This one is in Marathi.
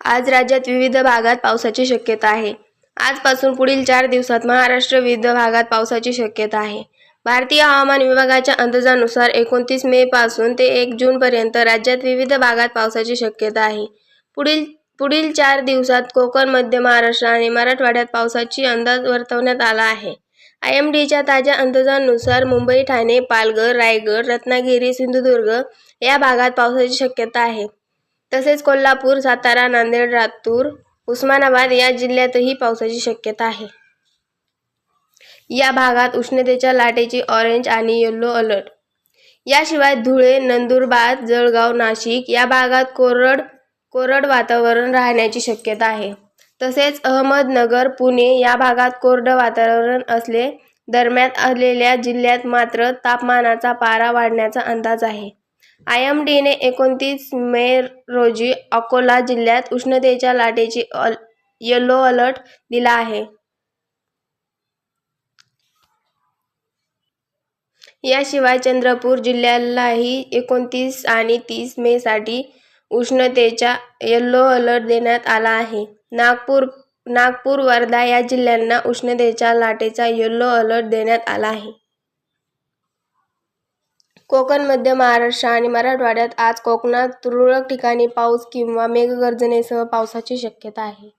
आज राज्यात विविध भागात पावसाची शक्यता आहे. आजपासून पुढील चार दिवसात महाराष्ट्र विविध भागात पावसाची शक्यता आहे. भारतीय हवामान विभागाच्या अंदाजानुसार एकोणतीस मे पासून ते एक जून पर्यंत राज्यात विविध भागात पावसाची शक्यता आहे. पुढील पुढील चार दिवसात कोकण मध्य महाराष्ट्र आणि मराठवाड्यात पावसाची अंदाज वर्तवण्यात आला आहे. आय एम डीच्या ताज्या अंदाजानुसार मुंबई ठाणे पालघर रायगड रत्नागिरी सिंधुदुर्ग या भागात पावसाची शक्यता आहे. तसेच कोल्हापूर सातारा नांदेड लातूर उस्मानाबाद या जिल्ह्यातही पावसाची शक्यता आहे. या भागात उष्णतेच्या लाटेची ऑरेंज आणि येल्लो अलर्ट याशिवाय धुळे नंदुरबार जळगाव नाशिक या भागात कोरड कोरड वातावरण राहण्याची शक्यता आहे. तसेच अहमदनगर पुणे या भागात कोरडं वातावरण असले दरम्यान आलेल्या जिल्ह्यात मात्र तापमानाचा पारा वाढण्याचा अंदाज आहे. आय एम डीने एकोणतीस मे रोजी अकोला जिल्ह्यात उष्णतेच्या लाटेची अल येलो अलर्ट दिला आहे. याशिवाय चंद्रपूर जिल्ह्यालाही एकोणतीस आणि तीस मेसाठी उष्णतेचा येल्लो अलर्ट देण्यात आला आहे. नागपूर नागपूर वर्धा या जिल्ह्यांना उष्णतेच्या लाटेचा येल्लो अलर्ट देण्यात आला आहे. कोकण मध्य महाराष्ट्र आणि मराठवाड्यात आज कोकणात तुरळक ठिकाणी पाऊस किंवा मेघगर्जनेसह पावसाची शक्यता आहे.